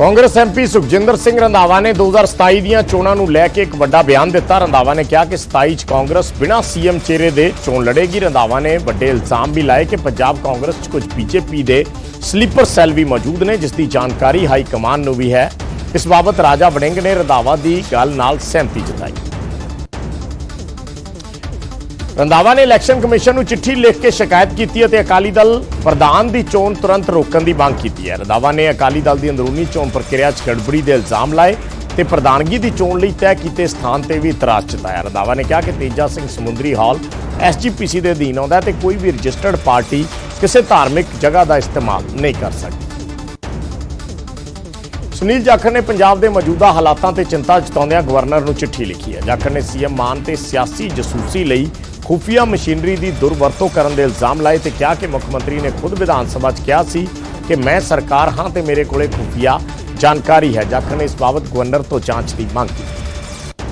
Congress MP Sukhjinder Singh Randhawa ਨੇ 2027 ਦੀਆਂ ਚੋਣਾਂ ਨੂੰ ਲੈ ਕੇ ਇੱਕ ਵੱਡਾ ਬਿਆਨ ਦਿੱਤਾ। ਰੰਧਾਵਾ ਨੇ ਕਿਹਾ ਕਿ 27 ਚ ਕਾਂਗਰਸ ਬਿਨਾਂ ਸੀਐਮ ਚਿਹਰੇ ਦੇ ਚੋਣ ਲੜੇਗੀ। ਰੰਧਾਵਾ ਨੇ ਵੱਡੇ ਇਲਜ਼ਾਮ ਵੀ ਲਾਏ ਕਿ ਪੰਜਾਬ ਕਾਂਗਰਸ 'ਚ ਕੁਝ ਬੀਜੇਪੀ ਦੇ ਸਲੀਪਰ ਸੈੱਲ ਵੀ ਮੌਜੂਦ ਨੇ, ਜਿਸ ਦੀ ਜਾਣਕਾਰੀ ਹਾਈ ਕਮਾਨ ਨੂੰ ਵੀ ਹੈ। ਇਸ ਬਾਬਤ ਰਾਜਾ ਵੜਿੰਗ ਨੇ ਰੰਧਾਵਾ ਦੀ ਗੱਲ ਨਾਲ ਸਹਿਮਤੀ ਜਤਾਈ। ਰੰਧਾਵਾ ਨੇ ਇਲੈਕਸ਼ਨ ਕਮਿਸ਼ਨ ਨੂੰ ਚਿੱਠੀ ਲਿਖ ਕੇ ਸ਼ਿਕਾਇਤ ਕੀਤੀ ਅਤੇ ਅਕਾਲੀ ਦਲ ਪ੍ਰਧਾਨ ਦੀ ਚੋਣ ਤੁਰੰਤ ਰੋਕਣ ਦੀ ਮੰਗ ਕੀਤੀ ਹੈ। ਰੰਧਾਵਾ ਨੇ ਅਕਾਲੀ ਦਲ ਦੀ ਅੰਦਰੂਨੀ ਚੋਣ ਪ੍ਰਕਿਰਿਆ 'ਚ ਗੜਬੜੀ ਦੇ ਇਲਜ਼ਾਮ ਲਾਏ ਤੇ ਪ੍ਰਧਾਨਗੀ ਦੀ ਚੋਣ ਲਈ ਤੈਅ ਕੀਤੇ ਸਥਾਨ ਤੇ ਵੀ ਇਤਰਾਜ਼ ਜਤਾਇਆ। ਰੰਧਾਵਾ ਨੇ ਕਿਹਾ ਕਿ ਤੇਜਾ ਸਿੰਘ ਸਮੁੰਦਰੀ ਹਾਲ ਐਸਜੀਪੀਸੀ ਦੇ ਅਧੀਨ ਆਉਂਦਾ ਹੈ ਤੇ ਕੋਈ ਵੀ ਰਜਿਸਟਰਡ ਪਾਰਟੀ ਕਿਸੇ ਧਾਰਮਿਕ ਜਗ੍ਹਾ ਦਾ ਇਸਤੇਮਾਲ ਨਹੀਂ ਕਰ ਸਕਦੀ। ਸੁਨੀਲ ਜਾਖੜ ਨੇ ਪੰਜਾਬ ਦੇ ਮੌਜੂਦਾ ਹਾਲਾਤਾਂ ਤੇ ਚਿੰਤਾ ਜਤਾਉਂਦਿਆਂ ਗਵਰਨਰ ਨੂੰ ਚਿੱਠੀ ਲਿਖੀ ਹੈ। ਜਾਖੜ ਨੇ ਸੀਐਮ ਮਾਨ ਤੇ ਸਿਆਸੀ ਜਸੂਸੀ ਲਈ ਖੁਫੀਆ ਮਸ਼ੀਨਰੀ ਦੀ ਦੁਰਵਰਤੋਂ ਕਰਨ ਦੇ ਇਲਜ਼ਾਮ ਲਾਏ ਤੇ ਕਿਹਾ ਕਿ ਮੁੱਖ ਮੰਤਰੀ ਨੇ ਖੁਦ ਵਿਧਾਨ ਸਭਾ 'ਚ ਕਿਹਾ ਸੀ ਕਿ ਮੈਂ ਸਰਕਾਰ ਹਾਂ ਤੇ ਮੇਰੇ ਕੋਲੇ ਖੁਫੀਆ ਜਾਣਕਾਰੀ ਹੈ। ਜਾਖੜ ਨੇ ਇਸ ਬਾਬਤ ਗਵਰਨਰ ਤੋਂ ਜਾਂਚ ਦੀ ਮੰਗ ਕੀਤੀ।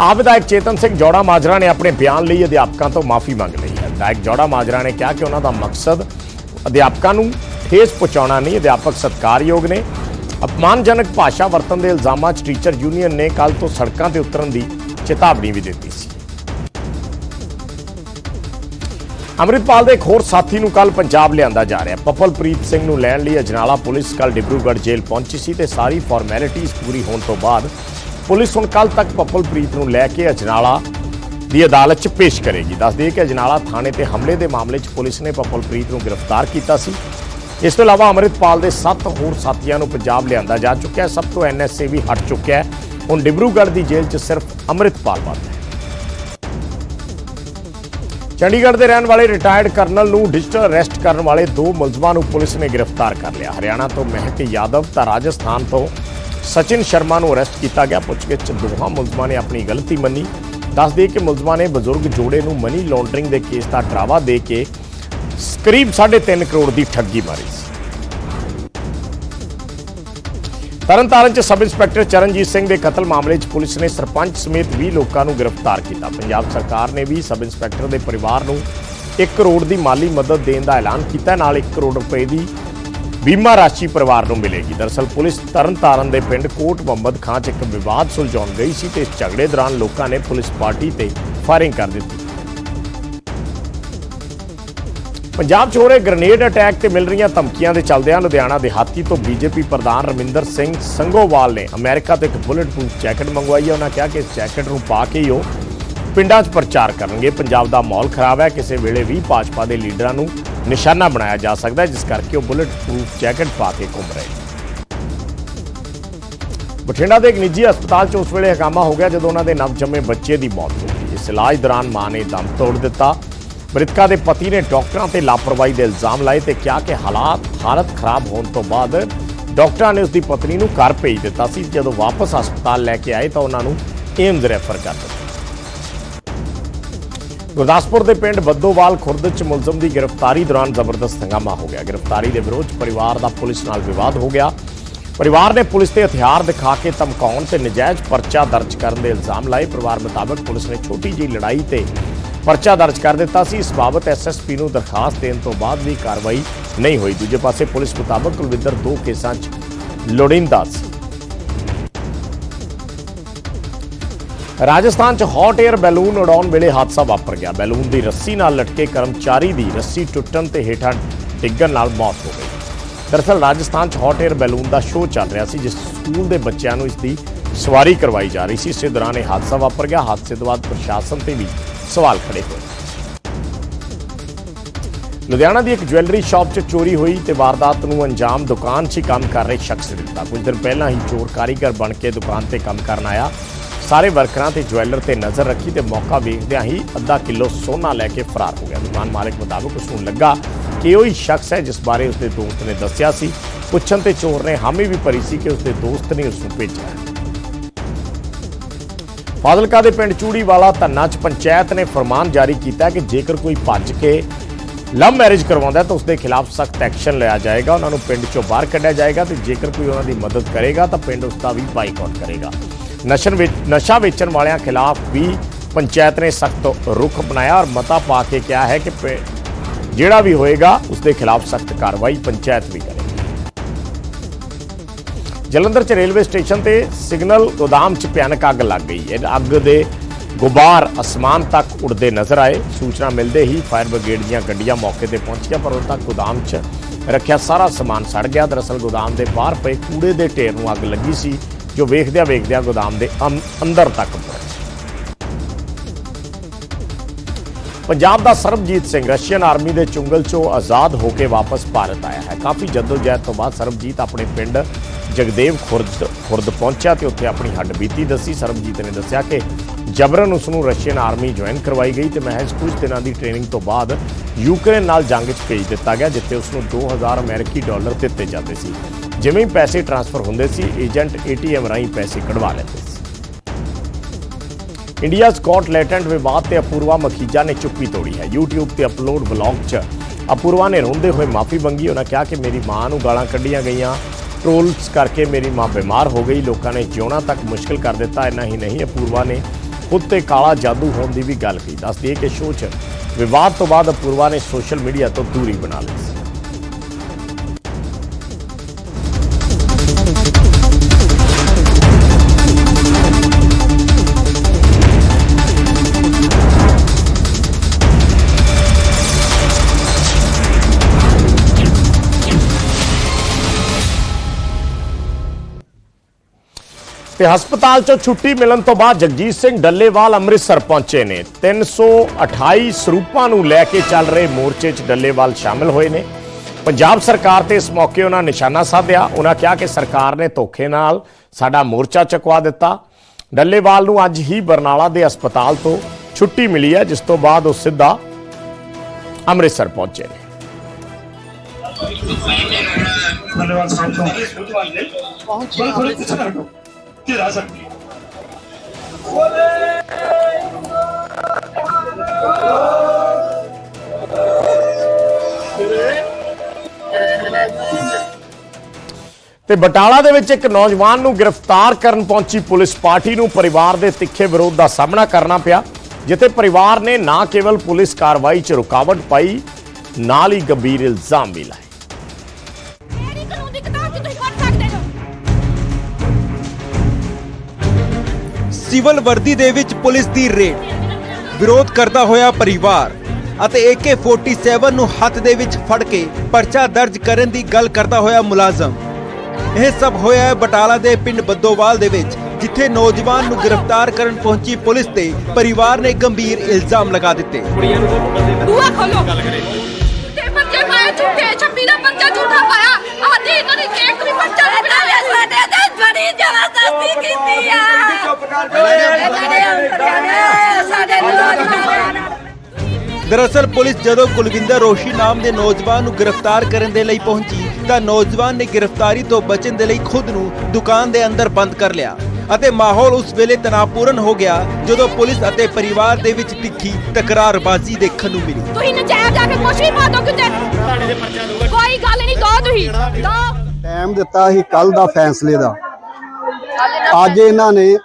ਆਪ ਵਿਧਾਇਕ ਚੇਤਨ ਸਿੰਘ ਜੋੜਾ ਮਾਜਰਾ ਨੇ ਆਪਣੇ ਬਿਆਨ ਲਈ ਅਧਿਆਪਕਾਂ ਤੋਂ ਮਾਫੀ ਮੰਗ ਲਈ ਹੈ। ਵਿਧਾਇਕ ਜੋੜਾ ਮਾਜਰਾ ਨੇ ਕਿਹਾ ਕਿ ਉਹਨਾਂ ਦਾ ਮਕਸਦ ਅਧਿਆਪਕਾਂ ਨੂੰ ਠੇਸ ਪਹੁੰਚਾਉਣਾ ਨਹੀਂ, ਅਧਿਆਪਕ ਸਤਿਕਾਰਯੋਗ ਨੇ। ਅਪਮਾਨਜਨਕ ਭਾਸ਼ਾ ਵਰਤਣ ਦੇ ਇਲਜ਼ਾਮਾਂ 'ਚ ਟੀਚਰ ਯੂਨੀਅਨ ਨੇ ਕੱਲ ਤੋਂ ਸੜਕਾਂ ਤੇ ਉਤਰਨ ਦੀ ਚੇਤਾਵਨੀ ਵੀ ਦਿੱਤੀ ਸੀ। ਅੰਮ੍ਰਿਤਪਾਲ ਦੇ ਇੱਕ ਹੋਰ ਸਾਥੀ ਨੂੰ ਕੱਲ ਪੰਜਾਬ ਲਿਆਂਦਾ ਜਾ ਰਿਹਾ। ਹੈ ਪਪਲਪ੍ਰੀਤ ਸਿੰਘ ਨੂੰ ਲੈਣ ਲਈ ਅਜਨਾਲਾ ਪੁਲਿਸ ਕੱਲ ਡਿਬਰੂਗੜ੍ਹ ਜੇਲ੍ਹ ਪਹੁੰਚੀ ਸੀ ਤੇ ਸਾਰੀ ਫਾਰਮੈਲਿਟੀਜ਼ ਪੂਰੀ ਹੋਣ ਤੋਂ ਬਾਅਦ ਪੁਲਿਸ ਹੁਣ ਕੱਲ ਤੱਕ ਪਪਲਪ੍ਰੀਤ ਨੂੰ ਲੈ ਕੇ ਅਜਨਾਲਾ ਦੀ ਅਦਾਲਤ 'ਚ ਪੇਸ਼ ਕਰੇਗੀ। ਦੱਸ ਦਈਏ ਕਿ ਅਜਨਾਲਾ ਥਾਣੇ ਤੇ ਹਮਲੇ ਦੇ ਮਾਮਲੇ 'ਚ ਪੁਲਿਸ ਨੇ ਪਪਲਪ੍ਰੀਤ ਨੂੰ ਗ੍ਰਿਫਤਾਰ ਕੀਤਾ ਸੀ। ਇਸ ਤੋਂ ਇਲਾਵਾ ਅੰਮ੍ਰਿਤਪਾਲ ਦੇ 7 ਹੋਰ ਸਾਥੀਆਂ ਨੂੰ ਪੰਜਾਬ ਲਿਆਂਦਾ ਜਾ ਚੁੱਕਿਆ। ਸਭ ਤੋਂ ਐਨਐਸਏ ਵੀ ਹਟ ਚੁੱਕਿਆ ਹੈ। ਹੁਣ ਡਿਬਰੂਗੜ੍ਹ ਦੀ ਜੇਲ੍ਹ 'ਚ ਸਿਰਫ ਅੰਮ੍ਰਿਤਪਾਲ ਬੰਦ ਹੈ। ਚੰਡੀਗੜ੍ਹ ਦੇ ਰਹਿਣ ਵਾਲੇ ਰਿਟਾਇਰਡ ਕਰਨਲ ਨੂੰ ਡਿਜੀਟਲ ਅਰੈਸਟ ਕਰਨ ਵਾਲੇ ਦੋ ਮੁਲਜ਼ਮਾਂ ਨੂੰ ਪੁਲਿਸ ਨੇ ਗ੍ਰਿਫਤਾਰ ਕਰ ਲਿਆ। ਹਰਿਆਣਾ ਤੋਂ ਮਹਿਕ ਯਾਦਵ ਤਾਂ ਰਾਜਸਥਾਨ ਤੋਂ ਸਚਿਨ ਸ਼ਰਮਾ ਨੂੰ ਅਰੈਸਟ ਕੀਤਾ ਗਿਆ। ਪੁੱਛਗਿੱਛ, ਦੋਹਾਂ ਮੁਲਜ਼ਮਾਂ ਨੇ ਆਪਣੀ ਗਲਤੀ ਮੰਨੀ। ਦੱਸ ਦਈਏ ਕਿ ਮੁਲਜ਼ਮਾਂ ਨੇ ਬਜ਼ੁਰਗ ਜੋੜੇ ਨੂੰ ਮਨੀ ਲਾਂਡਰਿੰਗ ਦੇ ਕੇਸ ਦਾ ਡਰਾਵਾ ਦੇ ਕੇ ਕਰੀਬ 3.5 ਕਰੋੜ ਦੀ ਠੱਗੀ ਮਾਰੀ ਤਰਨਤਾਰਨ ਚ ਸਬ ਇੰਸਪੈਕਟਰ ਚਰਨਜੀਤ ਸਿੰਘ ਦੇ ਕਤਲ ਮਾਮਲੇ 'ਚ ਪੁਲਿਸ ਨੇ ਸਰਪੰਚ ਸਮੇਤ 20 ਲੋਕਾਂ ਨੂੰ ਗ੍ਰਿਫਤਾਰ ਕੀਤਾ। ਪੰਜਾਬ ਸਰਕਾਰ ਨੇ ਵੀ ਸਬ ਇੰਸਪੈਕਟਰ ਦੇ ਪਰਿਵਾਰ ਨੂੰ 1 ਕਰੋੜ ਦੀ ਮਾਲੀ ਮਦਦ ਦੇਣ ਦਾ ਐਲਾਨ ਕੀਤਾ। ਨਾਲ 1 ਕਰੋੜ ਰੁਪਏ ਦੀ ਬੀਮਾ ਰਾਸ਼ੀ ਪਰਿਵਾਰ ਨੂੰ ਮਿਲੇਗੀ। ਦਰਅਸਲ ਪੁਲਿਸ ਤਰਨਤਾਰਨ ਦੇ ਪਿੰਡ ਕੋਟ ਮੁਹੰਮਦ ਖਾਂ 'ਚ ਇੱਕ ਵਿਵਾਦ ਸੁਲਝਾਉਣ ਗਈ ਸੀ ਤੇ ਇਸ ਝਗੜੇ ਦੌਰਾਨ ਲੋਕਾਂ ਨੇ ਪੁਲਿਸ ਪਾਰਟੀ ਤੇ ਫਾਇਰਿੰਗ ਕਰ ਦਿੱਤੀ। ਪੰਜਾਬ 'ਚ ਹੋ ਰਹੇ ਗ੍ਰਨੇਡ ਅਟੈਕ ਤੇ ਮਿਲ ਰਹੀਆਂ ਧਮਕੀਆਂ ਦੇ ਚੱਲਦਿਆਂ ਲੁਧਿਆਣਾ ਦੇ ਹਾਤੀ ਤੋਂ ਬੀਜੇਪੀ ਪ੍ਰਧਾਨ ਰਮਿੰਦਰ ਸਿੰਘ ਸੰਗੋਵਾਲ ਨੇ ਅਮਰੀਕਾ ਤੋਂ ਇੱਕ ਬੁਲੇਟ ਪ੍ਰੂਫ ਜੈਕਟ ਮੰਗਵਾਈ ਹੈ। ਉਹਨਾਂ ਕਿਹਾ ਕਿ ਇਸ ਜੈਕਟ ਨੂੰ ਪਾ ਕੇ ਹੀ ਉਹ ਪਿੰਡਾਂ 'ਚ ਪ੍ਰਚਾਰ ਕਰਨਗੇ। ਪੰਜਾਬ ਦਾ ਮਾਹੌਲ ਖਰਾਬ ਹੈ। ਕਿਸੇ ਵੇਲੇ ਵੀ ਭਾਜਪਾ ਦੇ ਲੀਡਰਾਂ ਨੂੰ ਨਿਸ਼ਾਨਾ ਬਣਾਇਆ ਜਾ ਸਕਦਾ ਹੈ, ਜਿਸ ਕਰਕੇ ਉਹ ਬੁਲੇਟ ਪ੍ਰੂਫ ਜੈਕਟ ਪਾ ਕੇ ਘੁੰਮ ਰਹੇ ਨੇ। ਬਠਿੰਡਾ ਦੇ ਇੱਕ ਨਿੱਜੀ ਹਸਪਤਾਲ 'ਚ ਉਸ ਵੇਲੇ ਹੰਗਾਮਾ ਹੋ ਗਿਆ, ਜਦੋਂ ਉਹਨਾਂ ਦੇ ਨਵਜੰਮੇ ਬੱਚੇ ਦੀ ਮੌਤ ਹੋ ਗਈ। ਇਸ ਇਲਾਜ ਦੌਰਾਨ ਮਾਂ ਨੇ ਦਮ ਤੋੜ ਦਿੱਤਾ। ਮ੍ਰਿਤਕਾ ਦੇ ਪਤੀ ਨੇ ਡਾਕਟਰਾਂ ਤੇ ਲਾਪਰਵਾਹੀ ਦੇ ਇਲਜ਼ਾਮ ਲਾਏ ਤੇ ਕਿਹਾ ਕਿ ਹਾਲਾਤ, ਹਾਲਤ ਖਰਾਬ ਹੋਣ ਤੋਂ ਬਾਅਦ ਡਾਕਟਰਾਂ ਨੇ ਉਸ ਦੀ ਪਤਨੀ ਨੂੰ ਘਰ ਭੇਜ ਦਿੱਤਾ ਸੀ। ਜਦੋਂ ਵਾਪਸ ਹਸਪਤਾਲ ਲੈ ਕੇ ਆਏ ਤਾਂ ਉਹਨਾਂ ਨੂੰ ਏਮਜ਼ ਰੈਫਰ ਕਰ ਦਿੱਤਾ। ਗੁਰਦਾਸਪੁਰ ਦੇ ਪਿੰਡ ਬੱਦੋਵਾਲ ਖੁਰਦ ਚ ਮੁਲਜ਼ਮ ਦੀ ਗ੍ਰਿਫਤਾਰੀ ਦੌਰਾਨ ਜ਼ਬਰਦਸਤ ਹੰਗਾਮਾ ਹੋ ਗਿਆ। ਗ੍ਰਿਫਤਾਰੀ ਦੇ ਵਿਰੋਧ ਪਰਿਵਾਰ ਦਾ ਪੁਲਿਸ ਨਾਲ ਵਿਵਾਦ ਹੋ ਗਿਆ। ਪਰਿਵਾਰ ਨੇ ਪੁਲਿਸ ਤੇ ਹਥਿਆਰ ਦਿਖਾ ਕੇ ਧਮਕਾਉਣ ਤੇ ਨਜਾਇਜ਼ ਪਰਚਾ ਦਰਜ ਕਰਨ ਦੇ ਇਲਜ਼ਾਮ ਲਾਏ। ਪਰਿਵਾਰ ਮੁਤਾਬਕ ਪੁਲਿਸ ਨੇ ਛੋਟੀ ਜਿਹੀ ਲੜਾਈ ਤੇ ਪਰਚਾ ਦਰਜ ਕਰ ਦਿੱਤਾ ਸੀ। ਇਸ ਬਾਬਤ ਐਸਐਸਪੀ ਨੂੰ ਦਰਖਾਸਤ ਦੇਣ ਤੋਂ ਬਾਅਦ ਵੀ ਕਾਰਵਾਈ ਨਹੀਂ ਹੋਈ। ਦੂਜੇ ਪਾਸੇ ਪੁਲਿਸ ਮੁਤਾਬਕ ਕੁਲਵਿੰਦਰ ਦੋ ਕੇਸਾਂ 'ਚ ਲੋੜਿੰਦਾ ਸੀ। ਰਾਜਸਥਾਨ 'ਚ ਹੌਟ 에ਅਰ ਬੈਲੂਨ ਉਡਾਉਣ ਵੇਲੇ ਹਾਦਸਾ ਵਾਪਰ ਗਿਆ। ਬੈਲੂਨ ਦੀ ਰੱਸੀ ਨਾਲ ਲਟਕੇ ਕਰਮਚਾਰੀ ਦੀ ਰੱਸੀ ਟੁੱਟਣ ਤੇ ਹੇਠਾਂ ਡਿੱਗਣ ਨਾਲ ਮੌਤ ਹੋ ਗਈ। ਦਰਅਸਲ ਰਾਜਸਥਾਨ 'ਚ ਹੌਟ 에ਅਰ ਬੈਲੂਨ ਦਾ ਸ਼ੋਅ ਚੱਲ ਰਿਹਾ ਸੀ, ਜਿਸ ਸਕੂਲ ਦੇ ਬੱਚਿਆਂ ਨੂੰ ਇਸ ਦੀ ਸਵਾਰੀ ਕਰਵਾਈ ਜਾ ਰਹੀ ਸੀ। ਇਸੇ ਦੌਰਾਨ ਇਹ ਹਾਦਸਾ ਵਾਪਰ ਗਿਆ। ਹਾਦਸੇ ਤੋਂ ਬਾਅਦ ਪ੍ਰਸ਼ਾਸਨ ਤੇ ਵੀ ਸਵਾਲ ਖੜੇ ਹੋਏ। ਲੁਧਿਆਣਾ ਦੀ ਇੱਕ ਜੁਐਲਰੀ ਸ਼ਾਪ 'ਚ ਚੋਰੀ ਹੋਈ ਤੇ ਵਾਰਦਾਤ ਨੂੰ ਅੰਜਾਮ ਦੁਕਾਨ 'ਚ ਹੀ ਕੰਮ ਕਰ ਰਹੇ ਸ਼ਖਸ ਨੇ ਦਿੱਤਾ। ਕੁਝ ਦਿਨ ਪਹਿਲਾਂ ਹੀ ਚੋਰ ਕਾਰੀਗਰ ਬਣ ਕੇ ਦੁਕਾਨ ਤੇ ਕੰਮ ਕਰਨ ਆਇਆ। ਸਾਰੇ ਵਰਕਰਾਂ ਤੇ ਜੁਐਲਰ ਤੇ ਨਜ਼ਰ ਰੱਖੀ ਤੇ ਮੌਕਾ ਵੇਖਦਿਆਂ ਹੀ ਅੱਧਾ ਕਿਲੋ ਸੋਨਾ ਲੈ ਕੇ ਫਰਾਰ ਹੋ ਗਿਆ। ਦੁਕਾਨ ਮਾਲਕ ਮੁਤਾਬਕ ਉਸ ਨੂੰ ਲੱਗਾ ਕਿ ਉਹ ਹੀ ਸ਼ਖਸ ਹੈ ਜਿਸ ਬਾਰੇ ਉਸਦੇ ਦੋਸਤ ਨੇ ਦੱਸਿਆ ਸੀ। ਪੁੱਛਣ ਤੇ ਚੋਰ ਨੇ ਹਾਮੀ ਵੀ ਭਰੀ ਸੀ ਕਿ ਉਸਦੇ ਦੋਸਤ ਨੇ ਉਸ ਨੂੰ ਭੇਜਿਆ। ਫਾਜ਼ਿਲਕਾ ਦੇ ਪਿੰਡ ਚੂੜੀ ਵਾਲਾ ਧੰਨਾ ਚ ਪੰਚਾਇਤ ਨੇ ਫਰਮਾਨ ਜਾਰੀ ਕੀਤਾ ਕਿ ਜੇਕਰ ਕੋਈ ਭੱਜ ਕੇ ਲਵ ਮੈਰਿਜ ਕਰਵਾਉਂਦਾ ਤਾਂ ਉਸ ਦੇ ਖਿਲਾਫ ਸਖਤ ਐਕਸ਼ਨ ਲਿਆ ਜਾਏਗਾ, ਉਹਨਾਂ ਨੂੰ ਪਿੰਡ ਚੋਂ ਬਾਹਰ ਕੱਢਿਆ ਜਾਏਗਾ ਤੇ ਜੇਕਰ ਕੋਈ ਉਹਨਾਂ ਦੀ ਮਦਦ ਕਰੇਗਾ ਤਾਂ ਪਿੰਡ ਉਸ ਦਾ ਵੀ ਬਾਈਕਾਟ ਕਰੇਗਾ। ਨਸ਼ਨ ਵਿੱਚ, ਨਸ਼ਾ ਵੇਚਣ ਵਾਲਿਆਂ ਖਿਲਾਫ ਵੀ ਪੰਚਾਇਤ ਨੇ ਸਖਤ ਰੁਖ ਅਪਣਾਇਆ ਔਰ ਮਤਾ ਪਾ ਕੇ ਕਿਹਾ ਹੈ ਕਿ ਪਿੰ- ਜਿਹੜਾ ਵੀ ਹੋਏਗਾ ਉਸ ਦੇ ਖਿਲਾਫ ਸਖਤ ਕਾਰਵਾਈ ਪੰਚਾਇਤ ਵੀ ਕਰੇ ਜਲੰਧਰ 'ਚ ਰੇਲਵੇ ਸਟੇਸ਼ਨ ਤੇ ਸਿਗਨਲ ਗੋਦਾਮ 'ਚ ਭਿਆਨਕ ਅੱਗ ਲੱਗ ਗਈ। ਹੈ ਅੱਗ ਦੇ ਗੁਬਾਰ ਅਸਮਾਨ ਤੱਕ ਉੱਡਦੇ ਨਜ਼ਰ ਆਏ। ਸੂਚਨਾ ਮਿਲਦੇ ਹੀ ਫਾਇਰ ਬ੍ਰਿਗੇਡ ਦੀਆਂ ਗੱਡੀਆਂ ਮੌਕੇ ਤੇ ਪਹੁੰਚੀਆਂ, ਪਰ ਉਦੋਂ ਤੱਕ ਗੋਦਾਮ 'ਚ ਰੱਖਿਆ ਸਾਰਾ ਸਮਾਨ ਸੜ ਗਿਆ। ਦਰਅਸਲ ਗੋਦਾਮ ਦੇ ਬਾਹਰ ਪਏ ਕੂੜੇ ਦੇ ਢੇਰ ਨੂੰ ਅੱਗ ਲੱਗੀ ਸੀ, ਜੋ ਵੇਖਦਿਆਂ ਵੇਖਦਿਆਂ ਗੋਦਾਮ ਦੇ ਅੰ- ਅੰਦਰ ਤੱਕ ਪਹੁੰਚੀ ਪੰਜਾਬ ਦਾ ਸਰਬਜੀਤ ਸਿੰਘ, ਰਸ਼ੀਅਨ ਆਰਮੀ ਦੇ ਚੁੰਗਲ ਚੋਂ ਆਜ਼ਾਦ ਹੋ ਕੇ ਵਾਪਸ ਭਾਰਤ ਆਇਆ ਹੈ। ਕਾਫੀ ਜਦੋਜਹਿਦ ਤੋਂ ਬਾਅਦ ਸਰਬਜੀਤ ਆਪਣੇ ਪਿੰਡ ਜਗਦੇਵ ਖੁਰਦ ਖੁਰਦ ਪਹੁੰਚਿਆ ਤੇ ਉੱਥੇ ਆਪਣੀ ਹੱਡਬੀਤੀ ਦੱਸੀ। ਸਰਬਜੀਤ ਨੇ ਦੱਸਿਆ ਕਿ ਜਬਰਨ ਉਸ ਨੂੰ ਰਸ਼ੀਅਨ ਆਰਮੀ ਜੁਆਇਨ ਕਰਵਾਈ ਗਈ ਤੇ ਮਹਿਜ਼ ਕੁਝ ਦਿਨਾਂ ਦੀ ਟ੍ਰੇਨਿੰਗ ਤੋਂ ਬਾਅਦ ਯੂਕਰੇਨ ਨਾਲ ਜੰਗ 'ਚ ਭੇਜ ਦਿੱਤਾ ਗਿਆ, ਜਿੱਥੇ ਉਸ ਨੂੰ 2000 ਅਮਰੀਕੀ ਡਾਲਰ ਦਿੱਤੇ ਜਾਂਦੇ ਸੀ। ਜਿਵੇਂ ਹੀ ਪੈਸੇ ਟ੍ਰਾਂਸਫਰ ਹੁੰਦੇ ਸੀ, ਏਜੰਟ ਏਟੀਐਮ ਰਾਹੀਂ ਪੈਸੇ ਕਢਵਾ ਲੈਂਦੇ ਸੀ। ਇੰਡੀਆ ਸਕਾਟ ਲੈਟੈਂਟ ਵਿਵਾਦ ਤੇ ਅਪੂਰਵਾ ਮਖੀਜਾ ਨੇ ਚੁੱਪੀ ਤੋੜੀ ਹੈ। YouTube ਤੇ ਅਪਲੋਡ ਵਲੌਗ 'ਚ ਅਪੂਰਵਾ ਨੇ ਰੋਂਦੇ ਹੋਏ ਮਾਫੀ ਮੰਗੀ। ਉਹਨਾਂ ਕਿਹਾ ਕਿ ਮੇਰੀ ਮਾਂ ਨੂੰ ਗਾਲਾਂ ਕੱਢੀਆਂ ਗਈਆਂ। ਟ੍ਰੋਲਸ ਕਰਕੇ ਮੇਰੀ ਮਾਂ ਬਿਮਾਰ ਹੋ ਗਈ। ਲੋਕਾਂ ਨੇ ਜਿਉਣਾ ਤੱਕ ਮੁਸ਼ਕਲ ਕਰ ਦਿੱਤਾ। ਇੰਨਾ ਹੀ ਨਹੀਂ, ਅਪੂਰਵਾ ਨੇ ਖੁਦ ਤੇ ਕਾਲਾ ਜਾਦੂ ਹੋਣ ਦੀ ਵੀ ਗੱਲ ਕਹੀ। ਦੱਸਦੀ ਹੈ ਕਿ ਸ਼ੋਅ 'ਚ ਵਿਵਾਦ ਤੋਂ ਬਾਅਦ ਅਪੂਰਵਾ ਨੇ ਸੋਸ਼ਲ ਮੀਡੀਆ ਤੋਂ ਦੂਰੀ ਬਣਾ ਲਈ। ਤੇ ਹਸਪਤਾਲ ਚੋਂ ਛੁੱਟੀ ਮਿਲਣ ਤੋਂ ਬਾਅਦ ਜਗਜੀਤ ਸਿੰਘ ਡੱਲੇਵਾਲ ਅੰਮ੍ਰਿਤਸਰ ਪਹੁੰਚੇ ਨੇ। 328 ਸਰੂਪਾਂ ਨੂੰ ਲੈ ਕੇ ਚੱਲ ਰਹੇ ਮੋਰਚੇ 'ਚ ਡੱਲੇਵਾਲ ਸ਼ਾਮਲ ਹੋਏ ਨੇ। ਪੰਜਾਬ ਸਰਕਾਰ ਤੇ ਇਸ ਮੌਕੇ ਉਹਨਾਂ ਨਿਸ਼ਾਨਾ ਸਾਧਿਆ। ਉਹਨਾਂ ਕਿਹਾ ਕਿ ਸਰਕਾਰ ਨੇ ਧੋਖੇ ਨਾਲ ਸਾਡਾ ਮੋਰਚਾ ਚਕਵਾ ਦਿੱਤਾ। ਡੱਲੇਵਾਲ ਨੂੰ ਅੱਜ ਹੀ ਬਰਨਾਲਾ ਦੇ ਹਸਪਤਾਲ ਤੋਂ ਛੁੱਟੀ ਮਿਲੀ ਹੈ ਜਿਸ ਤੋਂ ਬਾਅਦ ਉਹ ਸਿੱਧਾ ਅੰਮ੍ਰਿਤਸਰ ਪਹੁੰਚੇ ਨੇ। ਡੱਲੇਵਾਲ ਸਾਹਿਬ ਤੋਂ। ਪਹੁੰਚੇ ਘੇਰਾ ਸਕਦੀ ਤੇ ਬਟਾਲਾ ਦੇ ਵਿੱਚ ਇੱਕ ਨੌਜਵਾਨ ਨੂੰ ਗ੍ਰਿਫਤਾਰ ਕਰਨ ਪਹੁੰਚੀ ਪੁਲਿਸ ਪਾਰਟੀ ਨੂੰ ਪਰਿਵਾਰ ਦੇ ਤਿੱਖੇ ਵਿਰੋਧ ਦਾ ਸਾਹਮਣਾ ਕਰਨਾ ਪਿਆ, ਜਿੱਥੇ ਪਰਿਵਾਰ ਨੇ ਨਾ ਕੇਵਲ ਪੁਲਿਸ ਕਾਰਵਾਈ 'ਚ ਰੁਕਾਵਟ ਪਾਈ, ਨਾਲ ਹੀ ਗੰਭੀਰ ਇਲਜ਼ਾਮ ਵੀ ਲਾਏ। ਸਿਵਲ ਵਰਦੀ ਦੇ ਵਿੱਚ ਪੁਲਿਸ ਦੀ ਰੇਡ। ਵਿਰੋਧ ਕਰਦਾ ਹੋਇਆ ਪਰਿਵਾਰ ਅਤੇ AK47 ਨੂੰ ਹੱਥ ਦੇ ਵਿੱਚ ਫੜ ਕੇ ਪਰਚਾ ਦਰਜ ਕਰਨ ਦੀ ਗੱਲ ਕਰਦਾ ਹੋਇਆ ਮੁਲਾਜ਼ਮ। ਇਹ ਸਭ ਹੋਇਆ ਹੈ ਬਟਾਲਾ ਦੇ ਪਿੰਡ ਬੱਦੋਵਾਲ ਦੇ ਵਿੱਚ, ਜਿੱਥੇ ਨੌਜਵਾਨ ਨੂੰ ਗ੍ਰਿਫਤਾਰ ਕਰਨ ਪਹੁੰਚੀ ਪੁਲਿਸ ਤੇ ਪਰਿਵਾਰ ਨੇ ਗੰਭੀਰ ਇਲਜ਼ਾਮ ਲਗਾ ਦਿੱਤੇ। ਬੂਆ ਖੋਲੋ। ਤੇ ਬੱਚੇ ਪਾਏ ਝੂਠੇ ਛੱਪੀ ਦਾ ਬੱਚਾ ਝੂਠਾ ਪਾਇਆ। ਆਦੀ ਇਹਨਾਂ ਨੇ ਇੱਕ ਵੀ ਬੱਚਾ ਨਹੀਂ ਬਣਾਇਆ ਸਾਡੇ ਤੇ ਬੜੀ ਜ਼ਬਰਦਸਤੀ ਕੀਤੀ ਆ। ਸਾਡੇ ਨੌਜਵਾਨਾਂ ਦਰਅਸਲ ਪੁਲਿਸ ਜਦੋਂ ਕੁਲਵਿੰਦਰ ਰੋਸ਼ੀ ਨਾਮ ਦੇ ਨੌਜਵਾਨ ਨੂੰ ਗ੍ਰਿਫਤਾਰ ਕਰਨ ਦੇ ਲਈ ਪਹੁੰਚੀ ਤਾਂ ਨੌਜਵਾਨ ਨੇ ਗ੍ਰਿਫਤਾਰੀ ਤੋਂ ਬਚਣ ਦੇ ਲਈ ਖੁਦ ਨੂੰ ਦੁਕਾਨ ਦੇ ਅੰਦਰ ਬੰਦ ਕਰ ਲਿਆ ਅਤੇ ਮਾਹੌਲ ਉਸ ਵੇਲੇ ਤਣਾਅਪੂਰਨ ਹੋ ਗਿਆ ਜਦੋਂ ਪੁਲਿਸ ਅਤੇ ਪਰਿਵਾਰ ਦੇ ਵਿੱਚ ਤਿੱਖੀ ਤਕਰਾਰਬਾਜ਼ੀ ਦੇਖਣ ਨੂੰ ਮਿਲੀ। ਤੁਸੀਂ ਨਜਾਇਜ਼ ਜਾ ਕੇ ਕੁਛ ਵੀ ਪਾ ਦੋ ਕਿਤੇ। ਕੋਈ ਗੱਲ ਨਹੀਂ ਦੋ ਤੁਸੀਂ ਦੋ। ਟਾਈਮ ਦਿੱਤਾ ਸੀ ਕੱਲ ਦਾ ਫੈਸਲੇ ਦਾ। ਅੱਜ ਇਹਨਾਂ ਨੇ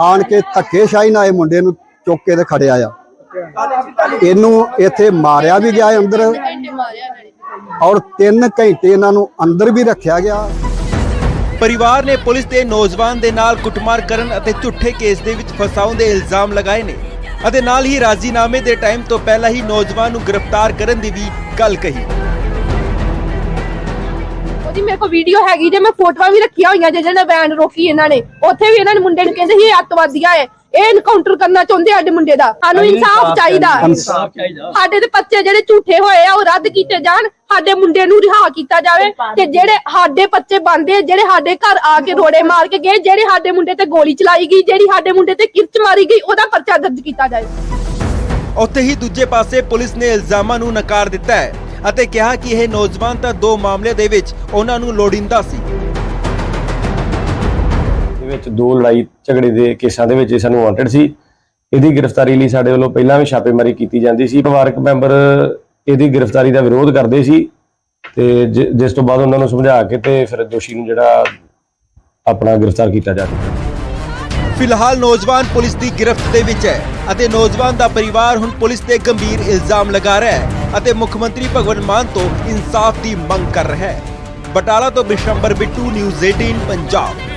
ਆਣ ਕੇ ਧੱਕੇਸ਼ਾਹੀ ਨਾਲ ਇਹ ਮੁੰਡੇ ਨੂੰ ਚੁੱਕ ਕੇ ਤੇ ਖੜਿਆ ਆ। ਇਹਨੂੰ ਇੱਥੇ ਮਾਰਿਆ ਵੀ ਗਿਆ ਅੰਦਰ ਔਰ 3 ਘੰਟੇ ਇਹਨਾਂ ਨੂੰ ਅੰਦਰ ਵੀ ਰੱਖਿਆ ਗਿਆ। ਪਰਿਵਾਰ ਨੇ ਪੁਲਿਸ ਦੇ ਨੌਜਵਾਨ ਦੇ ਨਾਲ ਕੁੱਟਮਾਰ ਕਰਨ ਅਤੇ ਝੂਠੇ ਕੇਸ ਦੇ ਵਿੱਚ ਫਸਾਉਣ ਦੇ ਇਲਜ਼ਾਮ ਲਗਾਏ ਨੇ ਅਤੇ ਨਾਲ ਹੀ ਰਾਜ਼ੀਨਾਮੇ ਦੇ ਟਾਈਮ ਤੋਂ ਪਹਿਲਾਂ ਹੀ ਨੌਜਵਾਨ ਨੂੰ ਗ੍ਰਿਫਤਾਰ ਕਰਨ ਦੀ ਵੀ ਗੱਲ ਕਹੀ। ਉਹਦੀ ਮੇਰੇ ਕੋਲ ਵੀਡੀਓ ਹੈਗੀ ਜੇ ਮੈਂ ਫੋਟੋਆਂ ਵੀ ਰੱਖੀਆਂ ਹੋਈਆਂ ਜੇ ਜਿਹਨੇ ਵੈਨ ਰੋਕੀ ਇਹਨਾਂ ਨੇ ਉੱਥੇ ਵੀ ਇਹਨਾਂ ਨੇ ਮੁੰਡੇ ਨੂੰ ਕਹਿੰਦੇ ਸੀ ਇਹ ਅੱਤਵਾਦੀਆਂ ਏ ਇਹ ਇਨਕਾਊਂਟਰ ਕਰਨਾ ਚਾਹੁੰਦੇ ਸਾਡੇ ਮੁੰਡੇ ਦਾ। ਸਾਨੂੰ ਇਨਸਾਫ ਚਾਹੀਦਾ। ਸਾਡੇ ਦੇ ਬੱਚੇ ਜਿਹੜੇ ਝੂਠੇ ਹੋਏ ਆ ਉਹ ਰੱਦ ਕੀਤੇ ਜਾਣ ਸਾਡੇ ਮੁੰਡੇ ਨੂੰ ਰਿਹਾ ਕੀਤਾ ਜਾਵੇ ਤੇ ਜਿਹੜੇ ਸਾਡੇ ਬੱਚੇ ਬੰਦੇ ਜਿਹੜੇ ਸਾਡੇ ਘਰ ਆ ਕੇ ਰੋੜੇ ਮਾਰ ਕੇ ਗਏ ਜਿਹੜੇ ਸਾਡੇ ਮੁੰਡੇ ਤੇ ਗੋਲੀ ਚਲਾਈ ਗਈ ਜਿਹੜੀ ਸਾਡੇ ਮੁੰਡੇ ਤੇ ਕਿਰਚ ਮਾਰੀ ਗਈ ਉਹਦਾ ਪਰਚਾ ਦਰਜ ਕੀਤਾ ਜਾਏ। ਉੱਥੇ ਹੀ ਦੂਜੇ ਪਾਸੇ ਪੁਲਿਸ ਨੇ ਇਲਜ਼ਾਮਾਂ ਨੂੰ ਨਕਾਰ ਦਿੱਤਾ ਹੈ। ਅਤੇ ਕਿਹਾ ਕਿ ਇਹ ਨੌਜਵਾਨ ਤਾਂ ਦੋ ਮਾਮਲੇ ਦੇ ਵਿੱਚ ਉਹਨਾਂ ਨੂੰ ਲੋੜਿੰਦਾ ਸੀ। ਦੇ ਵਿੱਚ ਦੋ ਲੜਾਈ ਝਗੜੇ ਦੇ ਕੇਸਾਂ ਦੇ ਵਿੱਚ ਇਹ ਸਾਨੂੰ ਵਾਂਟਡ ਸੀ। ਇਹਦੀ ਗ੍ਰਿਫਤਾਰੀ ਲਈ ਸਾਡੇ ਵੱਲੋਂ ਪਹਿਲਾਂ ਵੀ ਛਾਪੇਮਾਰੀ ਕੀਤੀ ਜਾਂਦੀ ਸੀ। ਪਰਿਵਾਰਕ ਮੈਂਬਰ ਇਹਦੀ ਗ੍ਰਿਫਤਾਰੀ ਦਾ ਵਿਰੋਧ ਕਰਦੇ ਸੀ ਤੇ ਜਿਸ ਤੋਂ ਬਾਅਦ ਉਹਨਾਂ ਨੂੰ ਸਮਝਾ ਕੇ ਤੇ ਫਿਰ ਦੋਸ਼ੀ ਨੂੰ ਜਿਹੜਾ ਆਪਣਾ ਗ੍ਰਿਫਤਾਰ ਕੀਤਾ ਜਾ ਫਿਲਹਾਲ ਨੌਜਵਾਨ ਪੁਲਿਸ ਦੀ ਗ੍ਰਿਫਤ ਦੇ ਵਿੱਚ ਹੈ ਅਤੇ ਨੌਜਵਾਨ ਦਾ ਪਰਿਵਾਰ ਹੁਣ ਪੁਲਿਸ ਤੇ ਗੰਭੀਰ ਇਲਜ਼ਾਮ ਲਗਾ ਰਿਹਾ ਹੈ। ਅਤੇ ਮੁੱਖ ਮੰਤਰੀ ਭਗਵੰਤ ਮਾਨ ਤੋਂ ਇਨਸਾਫ ਦੀ ਮੰਗ ਕਰ ਰਿਹਾ ਹੈ। ਬਟਾਲਾ ਤੋਂ ਬਿਸ਼ੰਬਰ ਬਿੱਟੂ ਨਿਊਜ਼ 18 ਪੰਜਾਬ।